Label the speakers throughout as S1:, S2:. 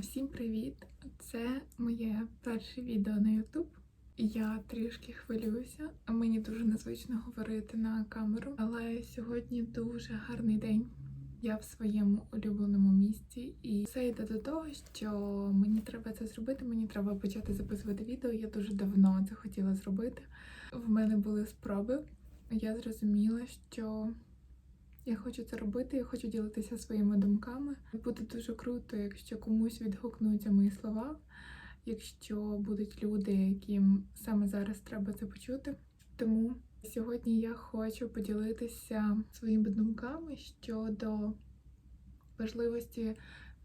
S1: Всім привіт! Це моє перше відео на YouTube. Я трішки хвилююся. Мені дуже незвично говорити на камеру, але сьогодні дуже гарний день. Я в своєму улюбленому місці, і це йде до того, що мені треба це зробити. Мені треба почати записувати відео. Я дуже давно це хотіла зробити. В мене були спроби. Я зрозуміла, що я хочу це робити, я хочу ділитися своїми думками. Буде дуже круто, якщо комусь відгукнуться мої слова, якщо будуть люди, яким саме зараз треба це почути. Тому сьогодні я хочу поділитися своїми думками щодо важливості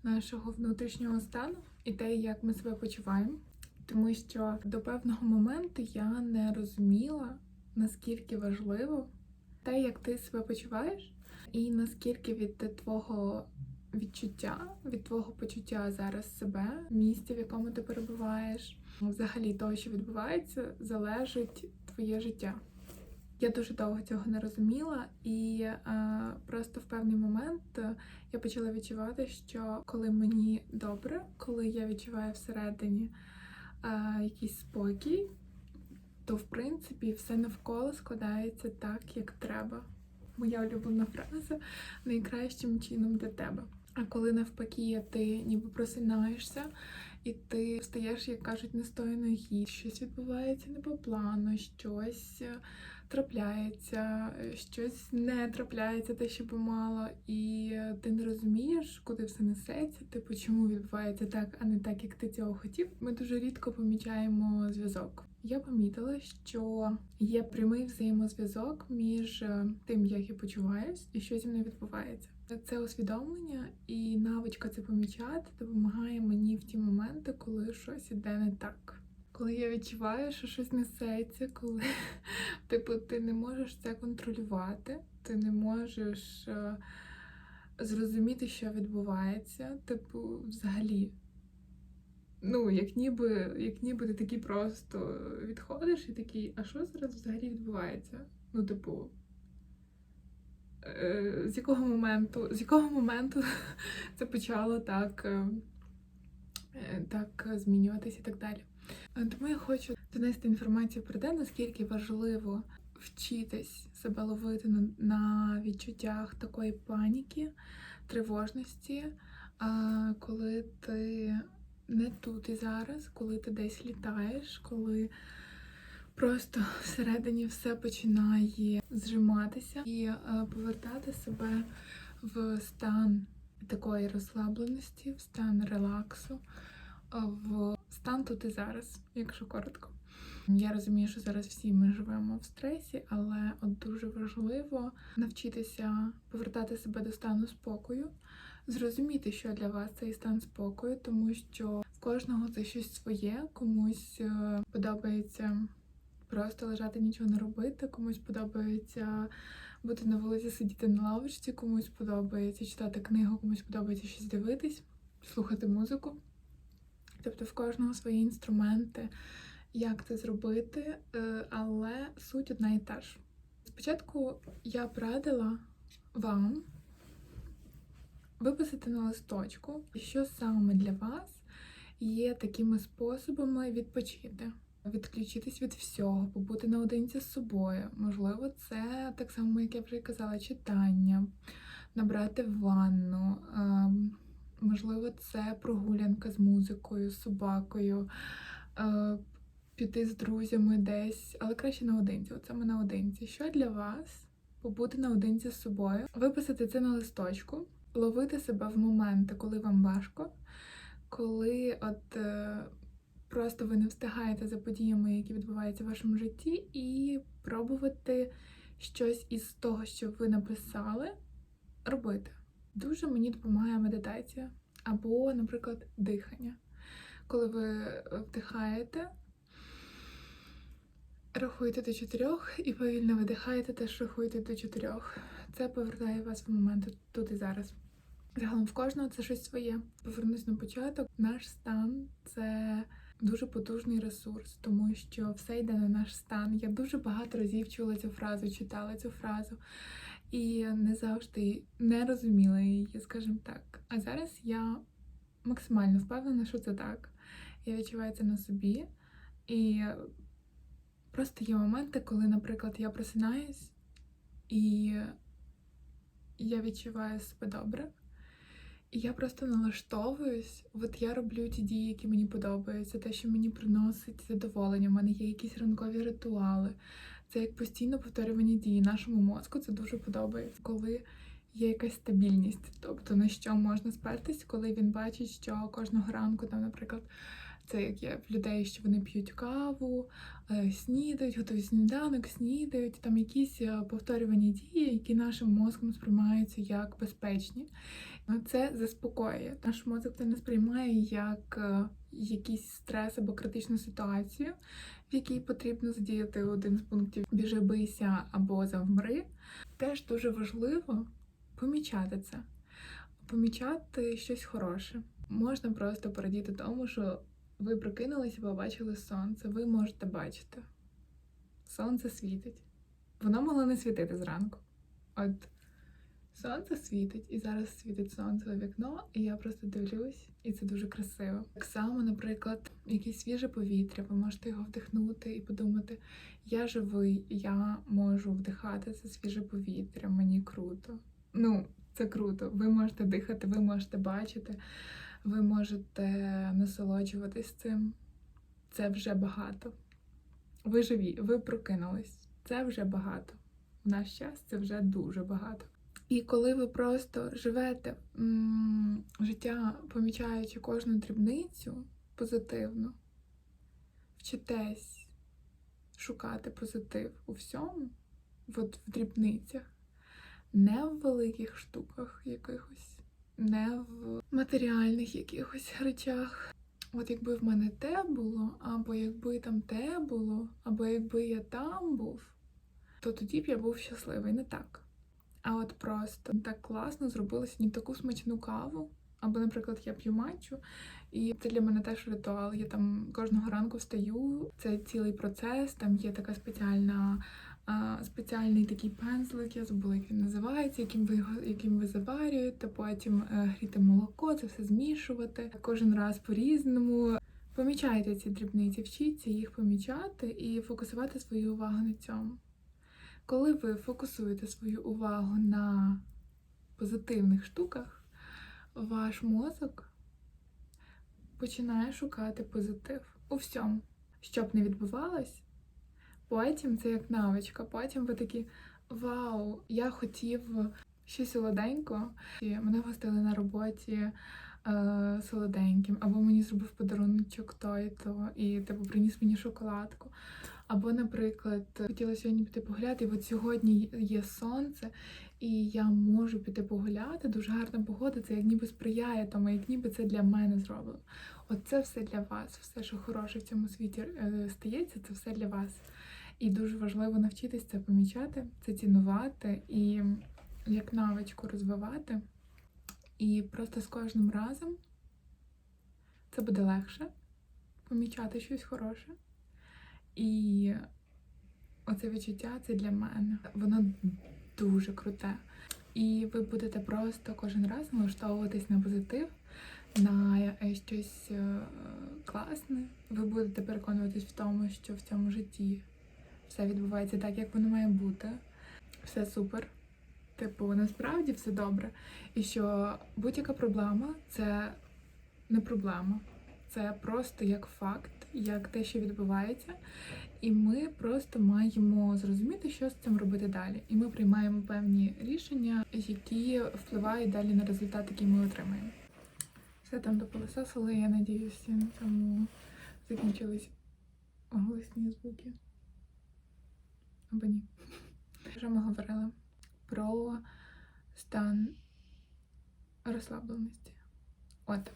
S1: нашого внутрішнього стану і те, як ми себе почуваємо. Тому що до певного моменту я не розуміла, наскільки важливо те, як ти себе почуваєш, і наскільки від твого відчуття, від твого почуття зараз себе, місця, в якому ти перебуваєш, взагалі того, що відбувається, залежить твоє життя. Я дуже довго цього не розуміла, і е, просто в певний момент е, я почала відчувати, що коли мені добре, коли я відчуваю всередині е, якийсь спокій, то в принципі все навколо складається так, як треба. Моя улюблена фраза найкращим чином для тебе. А коли навпаки ти ніби просинаєшся, і ти встаєш, як кажуть, не з ноги, щось відбувається не по плану, щось е, трапляється, е, щось не трапляється, те, що би мало, і е, ти не розумієш, куди все несеться, типу, чому відбувається так, а не так, як ти цього хотів. Ми дуже рідко помічаємо зв'язок. Я помітила, що є прямий взаємозв'язок між е, тим, як я почуваюсь, і що зі мною відбувається. Це усвідомлення і навичка це помічати допомагає мені в ті моменти, коли щось іде не так. Коли я відчуваю, що щось несеться, коли типу ти не можеш це контролювати, ти не можеш е, зрозуміти, що відбувається, типу, взагалі. Ну, як ніби, як ніби ти такий просто відходиш і такий, а що зараз взагалі відбувається? Ну, типу, е, з якого моменту, з якого моменту це почало так, е, так змінюватися і так далі. Тому я хочу донести інформацію про те, наскільки важливо вчитись себе ловити на відчуттях такої паніки, тривожності, коли ти не тут і зараз, коли ти десь літаєш, коли просто всередині все починає зжиматися і е, повертати себе в стан такої розслабленості, в стан релаксу, е, в стан тут і зараз, якщо коротко. Я розумію, що зараз всі ми живемо в стресі, але от дуже важливо навчитися повертати себе до стану спокою, зрозуміти, що для вас цей стан спокою, тому що в кожного це щось своє, комусь е, подобається просто лежати, нічого не робити, комусь подобається бути на вулиці, сидіти на лавочці, комусь подобається читати книгу, комусь подобається щось дивитись, слухати музику. Тобто в кожного свої інструменти, як це зробити, е, але суть одна і та ж. Спочатку я б радила вам виписати на листочку, що саме для вас є такими способами відпочити, відключитись від всього, побути наодинці з собою. Можливо, це так само, як я вже казала, читання, набрати ванну. ем, Можливо, це прогулянка з музикою, з собакою, е, піти з друзями десь, але краще наодинці. От саме наодинці. Що для вас побути наодинці з собою, виписати це на листочку, ловити себе в моменти, коли вам важко, коли от е, просто ви не встигаєте за подіями, які відбуваються в вашому житті, і пробувати щось із того, що ви написали, робити. Дуже мені допомагає медитація або, наприклад, дихання. Коли ви вдихаєте, рахуєте до чотирьох і повільно видихаєте, теж рахуєте до чотирьох. Це повертає вас в момент тут і зараз. Загалом в кожного це щось своє. Повернусь на початок. Наш стан це дуже потужний ресурс, тому що все йде на наш стан. Я дуже багато разів чула цю фразу, читала цю фразу і не завжди не розуміла її, скажімо так. А зараз я максимально впевнена, що це так. Я відчуваю це на собі. І просто є моменти, коли, наприклад, я просинаюсь і я відчуваю себе добре. Я просто налаштовуюсь, от я роблю ті дії, які мені подобаються, те, що мені приносить задоволення. У мене є якісь ранкові ритуали. Це як постійно повторювані дії. Нашому мозку це дуже подобається, коли є якась стабільність, тобто на що можна спертись, коли він бачить, що кожного ранку, там, наприклад, це як є в людей, що вони п'ють каву, е, снідають, готують сніданок, снідають, там якісь е, повторювані дії, які нашим мозком сприймаються як безпечні. Ну, Це заспокоює. Наш мозок це не сприймає як е, якийсь стрес або критичну ситуацію, в якій потрібно задіяти один з пунктів біжи бийся або завмри. Теж дуже важливо помічати це, помічати щось хороше. Можна просто порадіти тому, що ви прокинулися побачили сонце. Ви можете бачити. Сонце світить. Воно могло не світити зранку. От сонце світить, і зараз світить сонце у вікно, і я просто дивлюсь, і це дуже красиво. Так само, наприклад, якесь свіже повітря, ви можете його вдихнути і подумати: я живий, я можу вдихати це свіже повітря, мені круто. Ну, це круто. Ви можете дихати, ви можете бачити, ви можете насолоджуватись цим. Це вже багато. Ви живі, ви прокинулись. Це вже багато. В наш час це вже дуже багато. І коли ви просто живете м, життя, помічаючи кожну дрібницю позитивно, вчитесь шукати позитив у всьому, от в дрібницях, не в великих штуках якихось, не в матеріальних якихось речах. От якби в мене те було, або якби там те було, або якби я там був, то тоді б я був щасливий, не так. А от просто так класно зробила сьогодні таку смачну каву. Або, наприклад, я п'ю матчу, і це для мене теж ритуал. Я там кожного ранку встаю. Це цілий процес. Там є така спеціальна, спеціальний такий пензлик, я забула, як він називається, яким ви його яким ви заварюєте. Потім е, гріти молоко, це все змішувати. Кожен раз по-різному. Помічайте ці дрібниці, вчіться їх помічати і фокусувати свою увагу на цьому. Коли ви фокусуєте свою увагу на позитивних штуках, ваш мозок починає шукати позитив у всьому. Щоб не відбувалось, потім це як навичка, потім ви такі Вау, я хотів щось солоденько, і мене гостили на роботі е, солоденьким, або мені зробив подарунок той то і типу приніс мені шоколадку. Або, наприклад, хотіла сьогодні піти погуляти, і от сьогодні є сонце, і я можу піти погуляти. Дуже гарна погода, це як ніби сприяє тому, як ніби це для мене зроблено. От це все для вас, все, що хороше в цьому світі е, стається, це все для вас. І дуже важливо навчитися це помічати, це цінувати і як навичку розвивати. І просто з кожним разом це буде легше помічати щось хороше. І оце відчуття це для мене. Воно дуже круте. І ви будете просто кожен раз налаштовуватись на позитив, на щось е, класне. Ви будете переконуватись в тому, що в цьому житті все відбувається так, як воно має бути. Все супер. Типу, насправді все добре. І що будь-яка проблема це не проблема. Це просто як факт, як те, що відбувається. І ми просто маємо зрозуміти, що з цим робити далі. І ми приймаємо певні рішення, які впливають далі на результат, який ми отримаємо. Все там допилососили, я надіюся, на цьому закінчились голосні звуки. Або ні. Вже ми говорили про стан розслабленості. От.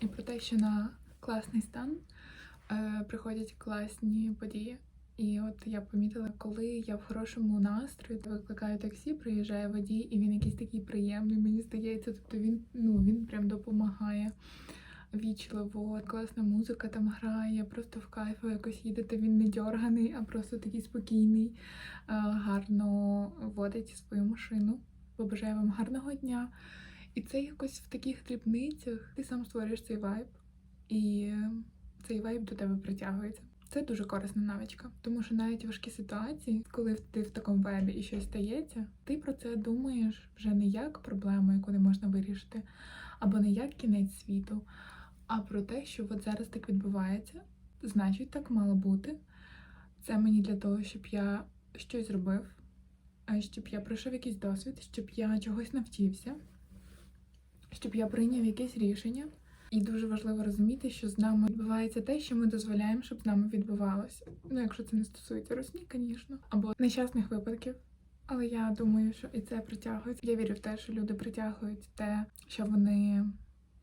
S1: І про те, що на класний стан е, приходять класні події. І от я помітила, коли я в хорошому настрої, викликаю таксі, приїжджає водій, і він якийсь такий приємний, мені здається, тобто він ну він прям допомагає вічливо, класна музика там грає, просто в кайфу якось їдете, він не дьорганий, а просто такий спокійний, е, гарно водить свою машину. Побажаю вам гарного дня. І це якось в таких дрібницях. Ти сам створюєш цей вайб, і цей вайб до тебе притягується. Це дуже корисна навичка, тому що навіть важкі ситуації, коли ти в такому вайбі і щось стається, ти про це думаєш вже не як проблему, яку не можна вирішити, або не як кінець світу, а про те, що от зараз так відбувається, значить, так мало бути. Це мені для того, щоб я щось зробив, а щоб я пройшов якийсь досвід, щоб я чогось навчився, щоб я прийняв якесь рішення. І дуже важливо розуміти, що з нами відбувається те, що ми дозволяємо, щоб з нами відбувалося. Ну, якщо це не стосується русні, звісно, або нещасних випадків. Але я думаю, що і це притягується. Я вірю в те, що люди притягують те, що вони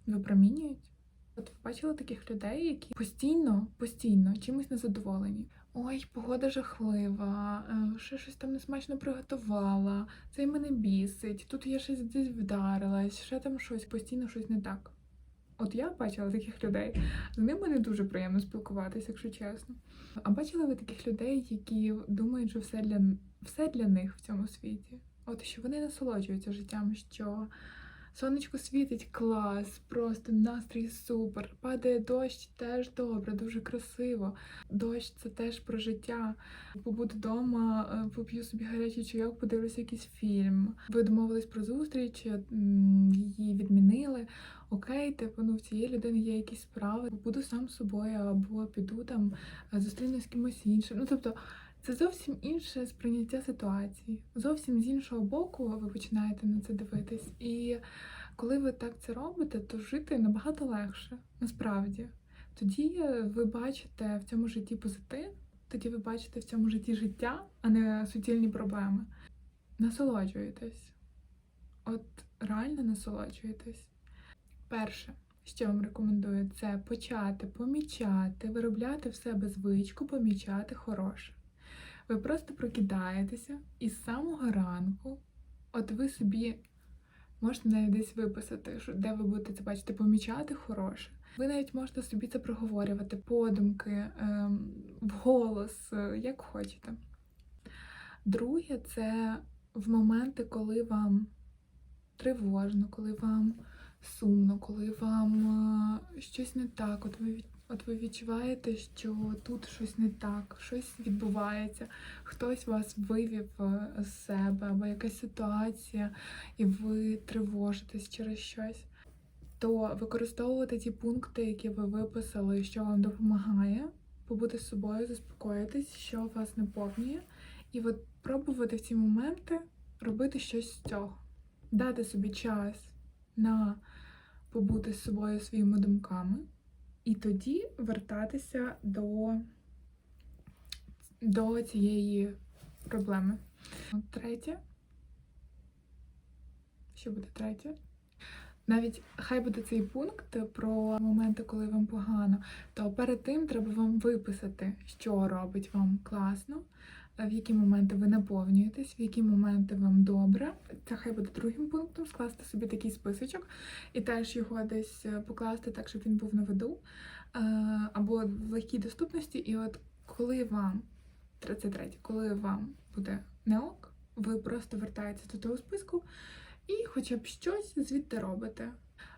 S1: випромінюють. От ви бачили таких людей, які постійно, постійно чимось незадоволені. Ой, погода жахлива, е, ще щось там несмачно приготувала, це мене бісить, тут я щось десь вдарилась, ще там щось, постійно щось не так. От я бачила таких людей, з ними не дуже приємно спілкуватися, якщо чесно. А бачили ви таких людей, які думають, що все для, все для них в цьому світі? От що вони насолоджуються життям, що сонечко світить клас, просто настрій супер. Падає дощ теж добре, дуже красиво. Дощ це теж про життя. Побуду вдома, е, поп'ю собі гарячий чайок, подивлюся якийсь фільм. Ви домовились про зустріч, її відмінили. Окей, типу, ну в цієї людини є якісь справи. Буду сам собою або піду там е, зустрінусь з кимось іншим. Ну тобто. Це зовсім інше сприйняття ситуації. Зовсім з іншого боку ви починаєте на це дивитись. І коли ви так це робите, то жити набагато легше, насправді. Тоді ви бачите в цьому житті позитив, тоді ви бачите в цьому житті життя, а не суцільні проблеми. Насолоджуєтесь. От реально насолоджуєтесь. Перше, що вам рекомендую, це почати помічати, виробляти в себе звичку, помічати хороше. Ви просто прокидаєтеся і з самого ранку, от ви собі можете навіть десь виписати, що де ви будете це бачити, помічати хороше. Ви навіть можете собі це проговорювати, подумки, ем, вголос, е, як хочете. Друге, це в моменти, коли вам тривожно, коли вам сумно, коли вам е, щось не так, от ви От ви відчуваєте, що тут щось не так, щось відбувається, хтось вас вивів е, з себе, або якась ситуація, і ви тривожитесь через щось, то використовувати ті пункти, які ви виписали, що вам допомагає, побути з собою, заспокоїтись, що вас наповнює, і от пробувати в ці моменти робити щось з цього, дати собі час на побути з собою своїми думками. І тоді вертатися до, до цієї проблеми. Третє. Що буде третє? Навіть хай буде цей пункт про моменти, коли вам погано, то перед тим треба вам виписати, що робить вам класно, в які моменти ви наповнюєтесь, в які моменти вам добре. Це хай буде другим пунктом, скласти собі такий списочок і теж його десь е, покласти так, щоб він був на виду е, або в легкій доступності. І от коли вам, це третє, коли вам буде не ок, ви просто вертаєтеся до того списку і хоча б щось звідти робите.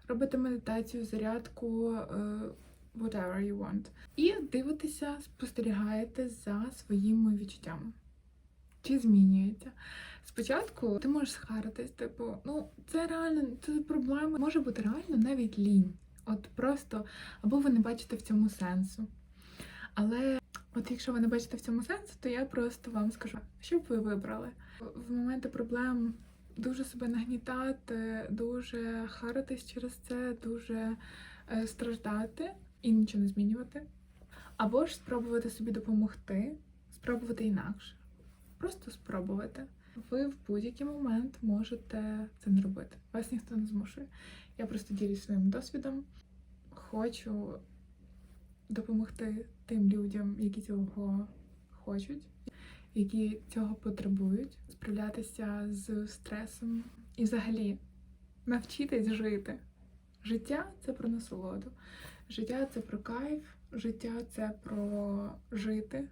S1: Робите медитацію, зарядку, е, whatever you want. І дивитеся, спостерігаєте за своїми відчуттями. Чи змінюється? Спочатку ти можеш схаритись, типу, ну це реально це проблема. Може бути реально навіть лінь. От просто або ви не бачите в цьому сенсу. Але от якщо ви не бачите в цьому сенсу, то я просто вам скажу, що б ви вибрали в моменти проблем. Дуже себе нагнітати, дуже харитись через це, дуже е, страждати і нічого не змінювати. Або ж спробувати собі допомогти, спробувати інакше. Просто спробувати. Ви в будь-який момент можете це не робити. Вас ніхто не змушує. Я просто ділюсь своїм досвідом. Хочу допомогти тим людям, які цього хочуть, які цього потребують, справлятися з стресом і взагалі навчитись жити. Життя це про насолоду. Життя це про кайф, життя це про жити,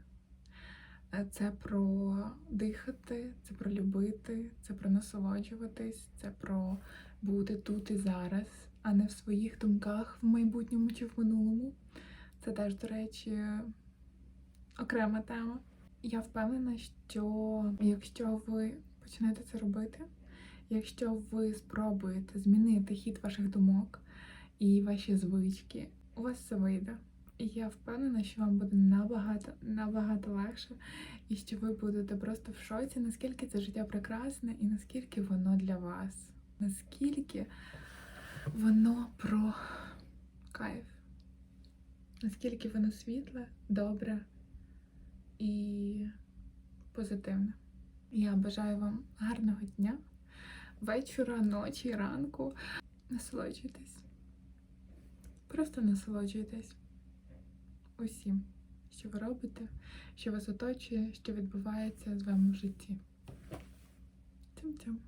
S1: е, це про дихати, це про любити, це про насолоджуватись, це про бути тут і зараз, а не в своїх думках в майбутньому чи в минулому. Це теж, до речі, окрема тема. Я впевнена, що якщо ви почнете це робити, якщо ви спробуєте змінити хід ваших думок і ваші звички, у вас все вийде. І я впевнена, що вам буде набагато набагато легше, і що ви будете просто в шоці, наскільки це життя прекрасне і наскільки воно для вас, наскільки воно про кайф, наскільки воно світле, добре і позитивне. Я бажаю вам гарного дня, вечора, ночі, ранку. Насолоджуйтесь. Просто насолоджуйтесь усім, що ви робите, що вас оточує, що відбувається з вами в житті. Цим-цим.